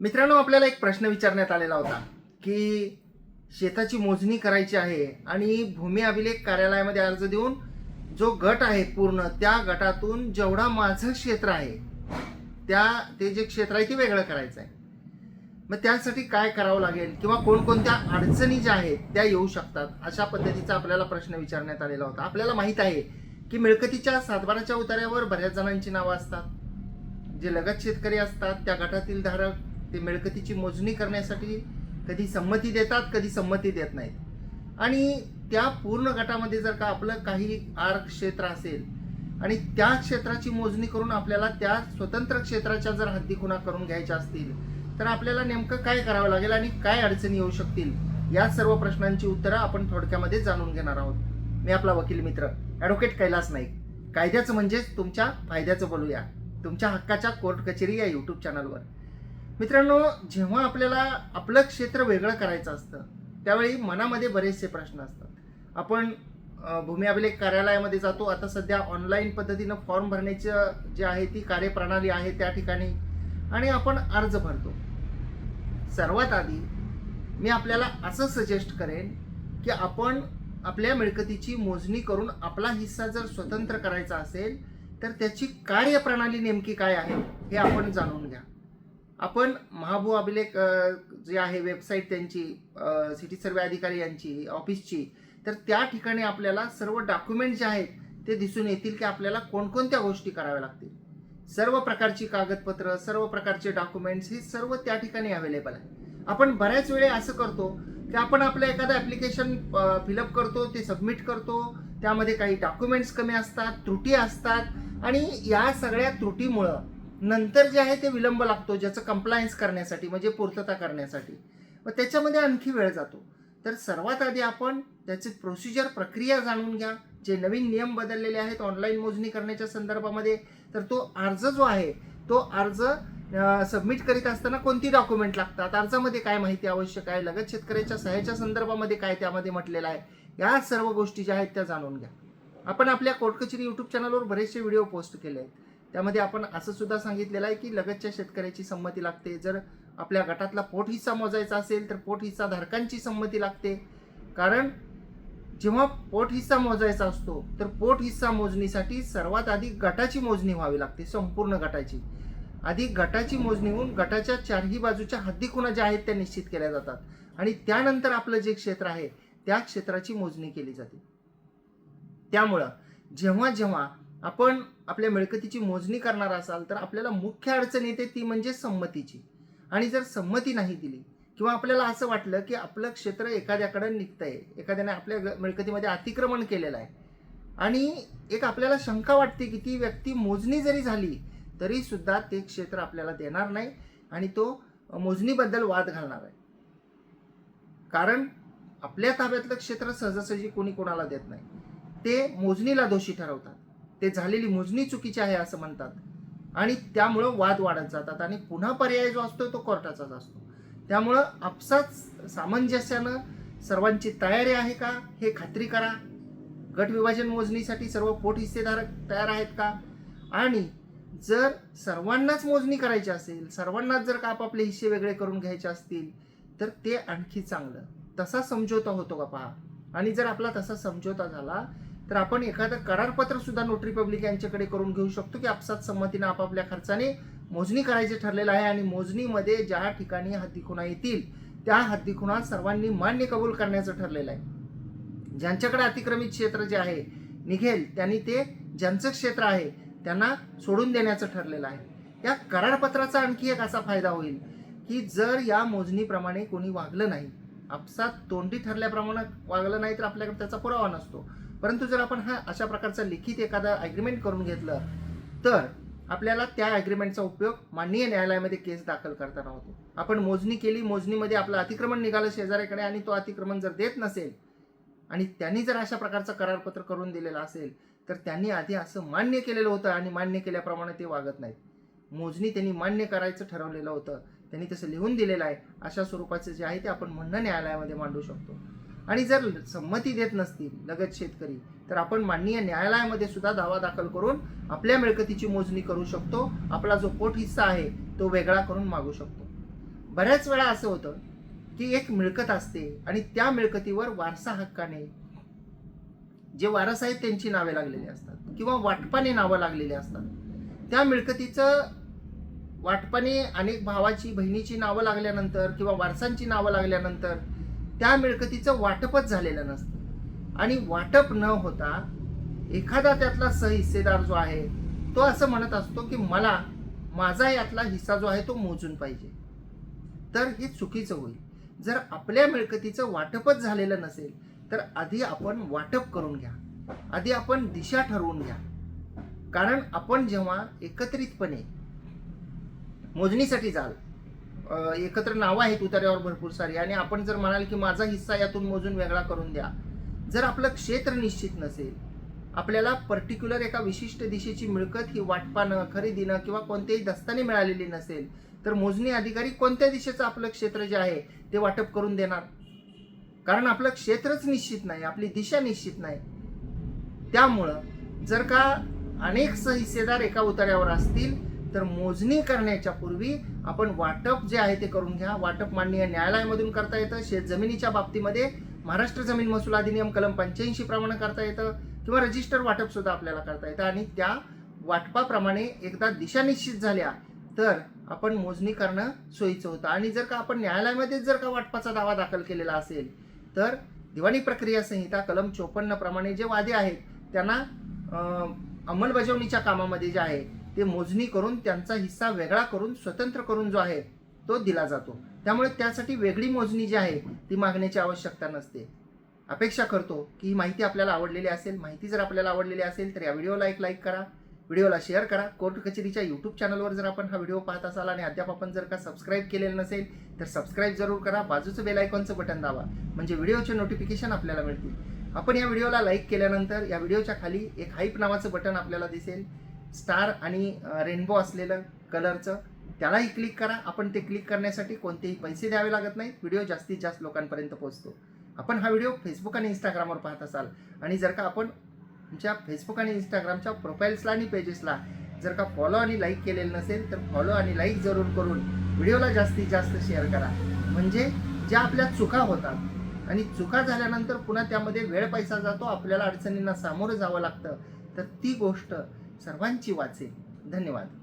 मित्रांनो आपल्याला एक प्रश्न विचारण्यात आलेला होता की शेताची मोजणी करायची आहे आणि भूमी अभिलेख कार्यालयामध्ये अर्ज देऊन जो गट आहे पूर्ण त्या गटातून जेवढा माझं क्षेत्र आहे त्या ते जे क्षेत्र आहे ते वेगळं करायचं आहे मग त्यासाठी काय करावं लागेल किंवा कोणकोणत्या अडचणी ज्या आहेत त्या येऊ शकतात अशा पद्धतीचा आपल्याला प्रश्न विचारण्यात आलेला होता. आपल्याला माहीत आहे की मिळकतीच्या सातबाराच्या उतार्यावर बऱ्याच जणांची नावं असतात. जे लगत शेतकरी असतात त्या गटातील धारक ते मिळकतीची मोजणी करण्यासाठी कधी संमती देतात कधी संमती देत नाहीत. आणि त्या पूर्ण गटामध्ये जर का आपलं काही आर क्षेत्र असेल आणि त्या क्षेत्राची मोजणी करून आपल्याला त्या स्वतंत्र क्षेत्राच्या जर हद्दी खुणा करून घ्यायच्या असतील तर आपल्याला नेमकं काय करावं लागेल आणि काय अडचणी येऊ शकतील या सर्व प्रश्नांची उत्तरं आपण थोडक्यामध्ये जाणून घेणार आहोत. मी आपला वकील मित्र ॲडव्होकेट कैलास नाईक. कायद्याचं म्हणजेच तुमच्या फायद्याचं बोलूया. तुमच्या हक्काच्या कोर्ट कचेरी या यूट्यूब चॅनलवर मित्रांनो जेव्हा आपल्याला आपलं क्षेत्र वेगळं करायचं असतं त्यावेळी मनामध्ये बरेचसे प्रश्न असतात. आपण भूमी अभिलेख कार्यालयामध्ये जातो. आता सध्या ऑनलाईन पद्धतीनं फॉर्म भरण्याचं जे आहे ती कार्यप्रणाली आहे त्या ठिकाणी. आणि आपण अर्ज भरतो. सर्वात आधी मी आपल्याला असं सजेस्ट करेन की आपण आपल्या मिळकतीची मोजणी करून आपला हिस्सा जर स्वतंत्र करायचा असेल तर त्याची कार्यप्रणाली नेमकी काय आहे हे आपण जाणून घ्या. आपण महाभू अभिलेख जे आहे वेबसाईट त्यांची सिटी सर्वे अधिकारी यांची ऑफिसची तर त्या ठिकाणी आपल्याला सर्व डॉक्युमेंट जे आहेत ते दिसून येतील की आपल्याला कोणकोणत्या गोष्टी कराव्या लागतील. सर्व प्रकारची कागदपत्र सर्व प्रकारचे डॉक्युमेंट्स हे सर्व त्या ठिकाणी अवेलेबल आहे आपण बऱ्याच वेळे असं करतो की आपण आपलं एखादं ॲप्लिकेशन फिलअप करतो ते सबमिट करतो त्यामध्ये काही डॉक्युमेंट्स कमी असतात त्रुटी असतात आणि या सगळ्या त्रुटीमुळं नंतर जे आहे ते विलंब लागतो ज्याचं कंप्लायन्स करण्यासाठी म्हणजे पूर्तता करण्यासाठी. व त्याच्यामध्ये आणखी वेळ जातो. तर सर्वात आधी आपण त्याची प्रोसिजर प्रक्रिया जाणून घ्या. जे नवीन नियम बदललेले आहेत ऑनलाईन मोजणी करण्याच्या संदर्भामध्ये तर तो अर्ज जो आहे तो अर्ज सबमिट करीत असताना कोणती डॉक्युमेंट लागतात? अर्जामध्ये काय माहिती आवश्यक आहे? लगत शेतकऱ्याच्या सह्याच्या संदर्भामध्ये काय त्यामध्ये म्हटलेलं आहे? या सर्व गोष्टी ज्या आहेत त्या जाणून घ्या. आपण आपल्या कोर्टकचेरी यूट्यूब चॅनलवर बरेचसे व्हिडिओ पोस्ट केले आहेत. त्यामध्ये आपण असं सुद्धा सांगितलेलं आहे की लगतच्या शेतकऱ्याची संमती लागते. जर आपल्या गटातला पोट हिस्सा मोजायचा असेल तर पोट हिस्सा धारकांची संमती लागते. कारण जेव्हा पोट हिस्सा मोजायचा असतो तर पोट हिस्सा मोजणीसाठी सर्वात आधी गटाची मोजणी व्हावी लागते संपूर्ण गटाची. आधी गटाची मोजणी होऊन गटाच्या चारही बाजूच्या हद्दी खुणा ज्या आहेत त्या निश्चित केल्या जातात. आणि त्यानंतर आपलं जे क्षेत्र आहे त्या क्षेत्राची मोजणी केली जाते. त्यामुळं जेव्हा जेव्हा आपण आपल्या मिळकतीची मोजणी करणार असाल तर आपल्याला मुख्य अडचण येते ती म्हणजे संमतीची. आणि जर संमती नाही दिली किंवा आपल्याला असं वाटलं की आपलं क्षेत्र एखाद्याकडे निघतंय एखाद्याने आपल्या मिळकतीमध्ये अतिक्रमण केलेलं आहे आणि एक आपल्याला शंका वाटते की ती व्यक्ती मोजणी जरी झाली तरीसुद्धा ते क्षेत्र आपल्याला देणार नाही आणि तो मोजणीबद्दल वाद घालणार आहे. कारण आपल्या ताब्यातलं क्षेत्र सहजासहजी कोणी कोणाला देत नाही. ते मोजणीला दोषी ठरवतात. ते झालेली मोजणी चुकीची आहे असं म्हणतात. आणि त्यामुळं वाद वाढत जातात आणि पुन्हा पर्याय जो असतो तो कोर्टाचाच असतो. त्यामुळं आपसात सामंजस्यानं सर्वांची तयारी आहे का? हे खात्री करा. गटविभाजन मोजणीसाठी सर्व पोट हिस्सेधारक तयार आहेत का? आणि जर सर्वांनाच मोजणी करायची असेल सर्वांनाच जर का आपापले हिस्से वेगळे करून घ्यायचे असतील तर ते आणखी चांगलं. तसा समझोता होतो का पहा. आणि जर आपला तसा समझोता झाला तर आपण एखादं करारपत्र सुद्धा नोटरी पब्लिक यांच्याकडे करून घेऊ शकतो की आपसात संमतीनं आपापल्या खर्चाने मोजणी करायचे ठरलेलं आहे आणि मोजणीमध्ये ज्या ठिकाणी हद्दीखुणा येतील त्या हद्दीखुणा सर्वांनी मान्य कबूल करण्याचं ठरलेलं आहे. ज्यांच्याकडे अतिक्रमित क्षेत्र जे आहे निघेल त्यांनी ते ज्यांचं क्षेत्र आहे त्यांना सोडून देण्याचं ठरलेलं आहे. या करारपत्राचा आणखी एक असा फायदा होईल की जर या मोजणीप्रमाणे कोणी वागलं नाही आपसात तोंडी ठरल्याप्रमाणे वागलं नाही तर आपल्याकडे त्याचा पुरावा नसतो. परंतु जर आपण हा अशा प्रकारचा लिखित एखादा ॲग्रीमेंट करून घेतलं तर आपल्याला त्या ॲग्रीमेंटचा उपयोग माननीय न्यायालयामध्ये केस दाखल करताना होतो. आपण मोजणी केली मोजणीमध्ये आपलं अतिक्रमण निघालं शेजाऱ्याकडे आणि तो अतिक्रमण जर देत नसेल आणि त्यांनी जर अशा प्रकारचं करारपत्र करून दिलेलं असेल तर त्यांनी आधी असं मान्य केलेलं होतं आणि मान्य केल्याप्रमाणे ते वागत नाहीत. मोजणी त्यांनी मान्य करायचं ठरवलेलं होतं. त्यांनी तसं लिहून दिलेलं आहे. अशा स्वरूपाचं जे आहे ते आपण म्हणणं न्यायालयामध्ये मांडू शकतो. आणि जर संमती देत नसतील लगत शेतकरी तर आपण माननीय न्यायालयामध्ये सुद्धा दावा दाखल करून आपल्या मिळकतीची मोजणी करू शकतो. आपला जो पोट हिस्सा आहे तो वेगळा करून मागू शकतो. बऱ्याच वेळा असं होतं की एक मिळकत असते आणि त्या मिळकतीवर वारसा हक्काने जे वारस आहेत त्यांची नावे लागलेली असतात किंवा वाटपाने नावं लागलेली असतात. त्या मिळकतीचं वाटपाने अनेक भावाची बहिणीची नावं लागल्यानंतर किंवा वारसांची नावं लागल्यानंतर त्या मिळकतीचं वाटपच झालेलं नसतं. आणि वाटप न होता एखादा त्यातला सहहिस्सेदार जो आहे तो असं म्हणत असतो की मला माझा यातला हिस्सा जो आहे तो मोजून पाहिजे. तर हे चुकीचं होईल. जर आपल्या मिळकतीचं वाटपच झालेलं नसेल तर आधी आपण वाटप करून घ्या. आधी आपण दिशा ठरवून घ्या. कारण आपण जेव्हा एकत्रितपणे मोजणीसाठी जाल एकत्र नावं आहेत उतार्यावर भरपूर सारी. आणि आपण जर म्हणाल की माझा हिस्सा यातून मोजून वेगळा करून द्या. जर आपलं क्षेत्र निश्चित नसेल आपल्याला पर्टिक्युलर एका विशिष्ट दिशेची मिळकत ही वाटपानं खरेदीनं किंवा कोणत्याही दस्ताने मिळालेली नसेल तर मोजणी अधिकारी कोणत्या दिशेचं आपलं क्षेत्र जे आहे ते वाटप करून देणार? कारण आपलं क्षेत्रच निश्चित नाही आपली दिशा निश्चित नाही. त्यामुळं जर का अनेक सहिस्सेदार एका उतार्यावर असतील तर मोजणी करण्याच्या पूर्वी आपण वाटप जे आहे ते करून घ्या. वाटप माननीय न्यायालयामधून करता येतं. शेत जमिनीच्या बाबतीमध्ये महाराष्ट्र जमीन महसूल अधिनियम कलम पंच्याऐंशी प्रमाणे करता येतं किंवा रजिस्टर वाटप सुद्धा आपल्याला करता येतं आणि त्या वाटपाप्रमाणे एकदा दिशा निश्चित झाल्या तर आपण मोजणी करणं सोयीचं होतं. आणि जर का आपण न्यायालयामध्ये जर का वाटपाचा दावा दाखल केलेला असेल तर दिवाणी प्रक्रिया संहिता कलम चोपन्न प्रमाणे जे वादे आहेत त्यांना अंमलबजावणीच्या कामामध्ये जे आहे ते मोजणी करून त्यांचा हिस्सा वेगळा करून स्वतंत्र करून जो आहे तो दिला जातो. त्यामुळे त्यासाठी वेगळी मोजणी जी आहे ती मागण्याची आवश्यकता नसते. अपेक्षा करतो की ही माहिती आपल्याला आवडलेली असेल माहिती जर आपल्याला आवडलेली असेल तर या व्हिडिओला एक लाईक करा व्हिडिओला शेअर करा. कोर्ट कचेरीच्या यूट्यूब चॅनलवर जर आपण हा व्हिडिओ पाहत असाल आणि अद्याप आपण जर का सबस्क्राईब केलेलं नसेल तर सबस्क्राईब जरूर करा. बाजूचं बेल आयकॉनचं बटन दाबा म्हणजे व्हिडिओचे नोटिफिकेशन आपल्याला मिळतील. आपण या व्हिडिओला लाईक केल्यानंतर या व्हिडिओच्या खाली एक हाईप नावाचं बटन आपल्याला दिसेल. स्टार आणि रेनबो असलेलं कलरचं त्यालाही क्लिक करा. आपण ते क्लिक करण्यासाठी कोणतेही पैसे द्यावे लागत नाहीत. व्हिडिओ जास्तीत जास्त लोकांपर्यंत पोहोचतो. आपण हा व्हिडिओ फेसबुक आणि इंस्टाग्रामवर पाहत असाल आणि जर का आपण तुमच्या फेसबुक आणि इंस्टाग्रामच्या प्रोफाईल्सला आणि पेजेसला जर का फॉलो आणि लाईक केलेलं नसेल तर फॉलो आणि लाईक जरूर करून व्हिडिओला जास्तीत जास्त शेअर करा. म्हणजे ज्या आपल्या चुका होतात आणि चुका झाल्यानंतर पुन्हा त्यामध्ये वेळ पैसा जातो आपल्याला अडचणींना सामोरं जावं लागतं. तर ती गोष्ट सर्वांची वाचेल. धन्यवाद.